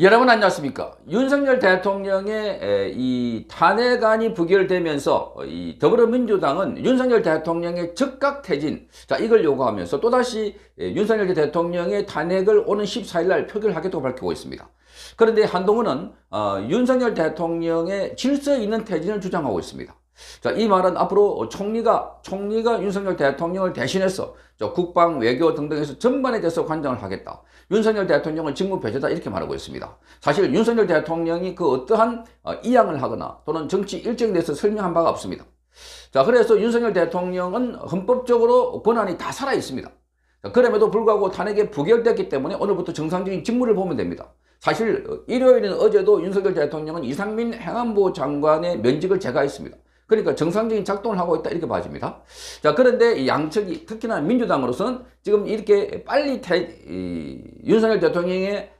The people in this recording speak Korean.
여러분 안녕하십니까? 윤석열 대통령의 에, 이 탄핵안이 부결되면서 어, 이 더불어민주당은 윤석열 대통령의 즉각 퇴진, 자 이걸 요구하면서 또다시 에, 윤석열 대통령의 탄핵을 오는 14일 날 표결하겠다고 밝히고 있습니다. 그런데 한동훈은 어, 윤석열 대통령의 질서 있는 퇴진을 주장하고 있습니다. 자, 이 말은 앞으로 총리가, 총리가 윤석열 대통령을 대신해서 저 국방, 외교 등등에서 전반에 대해서 관장을 하겠다. 윤석열 대통령은 직무 배제다 이렇게 말하고 있습니다. 사실 윤석열 대통령이 그 어떠한 어, 이양을 하거나 또는 정치 일정에 대해서 설명한 바가 없습니다. 자, 그래서 윤석열 대통령은 헌법적으로 권한이 다 살아 있습니다. 자, 그럼에도 불구하고 탄핵이 부결됐기 때문에 오늘부터 정상적인 직무를 보면 됩니다. 사실 어, 일요일인 어제도 윤석열 대통령은 이상민 행안부 장관의 면직을 제거했습니다. 그러니까 정상적인 작동을 하고 있다 이렇게 봐집니다. 자 그런데 이 양측이 특히나 민주당으로서는 지금 이렇게 빨리 태, 이, 윤석열 대통령의